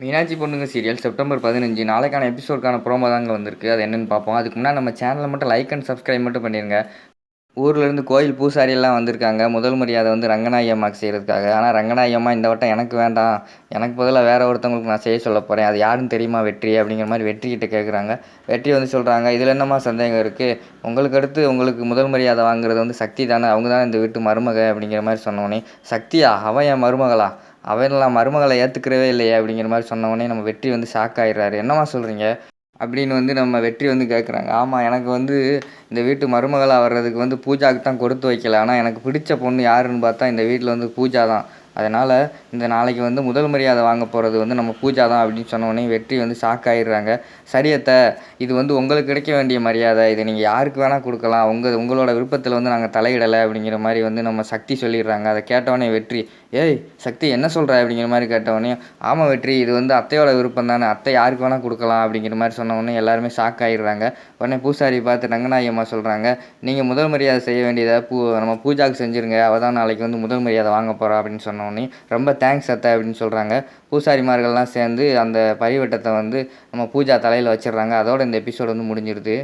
மீனாட்சி பொண்ணுங்க serial September பதினஞ்சு. நாளைக்கான எபிசோடுக்கான ப்ரோமோ தாங்க வந்திருக்கு. அது என்னென்னு பார்ப்போம். அதுக்கு முன்னாடி நம்ம சேனலை மட்டும் லைக் அண்ட் சப்ஸ்கிரைப் மட்டும் பண்ணிடுங்க ஊர்லேருந்து கோயில் பூசாரி எல்லாம் வந்திருக்காங்க. முதல் மரியாதை வந்து ரங்கநாயகி அம்மாவுக்கு செய்கிறதுக்காக ஆனால் ரங்கநாயகி அம்மா இந்த வட்டம் எனக்கு வேண்டாம். எனக்கு பதிலாக வேறு ஒருத்தவங்களுக்கு நான் செய்ய சொல்ல போகிறேன் அது யாருன்னு தெரியுமா வெற்றி அப்படிங்கிற மாதிரி வெற்றிக்கிட்ட கேட்குறாங்க வெற்றி வந்து சொல்கிறாங்க இதில் என்னம்மா சந்தேகம் இருக்குது உங்களுக்கு அடுத்து உங்களுக்கு முதல் மரியாதை வாங்குறது வந்து சக்தி தானே? அவங்க தான் இந்த வீட்டு மருமக? அப்படிங்கிற மாதிரி சொன்னோன்னே சக்தியா? அவன் என் மருமகளா? அவன்லாம் மருமகளை ஏற்றுக்கிறவே இல்லையே அப்படிங்கிற மாதிரி சொன்னவொடனே நம்ம வெற்றி வந்து ஷாக் ஆகிடுறாரு என்னம்மா சொல்கிறீங்க அப்படின்னு வந்து நம்ம வெற்றி வந்து கேட்குறாங்க ஆமாம் எனக்கு வந்து இந்த வீட்டு மருமகளாக வர்றதுக்கு வந்து பூஜாவுக்கு தான் கொடுத்து வைக்கல. ஆனால் எனக்கு பிடிச்ச பொண்ணு யாருன்னு பார்த்தா இந்த வீட்டில் வந்து பூஜா தான். அதனால் இந்த நாளைக்கு வந்து முதல் மரியாதை வாங்க போகிறது வந்து நம்ம பூஜா தான் அப்படின்னு சொன்னோடனே வெற்றி வந்து ஷாக் ஆகிடுறாங்க சரியத்த இது வந்து உங்களுக்கு கிடைக்க வேண்டிய மரியாதை. இதை நீங்கள் யாருக்கு வேணால் கொடுக்கலாம். உங்கள் உங்களோட விருப்பத்தில் வந்து நாங்கள் தலையிடலை அப்படிங்கிற மாதிரி வந்து நம்ம சக்தி சொல்லிடுறாங்க. அதை கேட்டவொடனே வெற்றி ஏய் சக்தி என்ன சொல்கிற அப்படிங்கிற மாதிரி கேட்டவொடனே ஆமாம் வெற்றி இது வந்து அத்தையோட விருப்பம் தானே. அத்தை யாருக்கு வேணால் கொடுக்கலாம். அப்படிங்கிற மாதிரி சொன்னவொடனே எல்லாருமே ஷாக் ஆகிடுறாங்க உடனே பூசாரி பார்த்து ரங்கநாயகி அம்மா சொல்கிறாங்க நீங்கள் முதல் மரியாதை செய்ய வேண்டியதை பூ நம்ம பூஜாவுக்கு செஞ்சுருங்க. அவள் தான் நாளைக்கு வந்து முதல் மரியாதை வாங்க போகிறா அப்படின்னு சொன்னோம் சொன்னோடனே ரொம்ப தேங்க்ஸ் அத்தை அப்படின்னு சொல்கிறாங்க பூசாரிமார்கள்லாம் சேர்ந்து அந்த பரிவட்டத்தை வந்து நம்ம பூஜா தலையில் வச்சிடுறாங்க. அதோட இந்த எபிசோடு வந்து முடிஞ்சிருது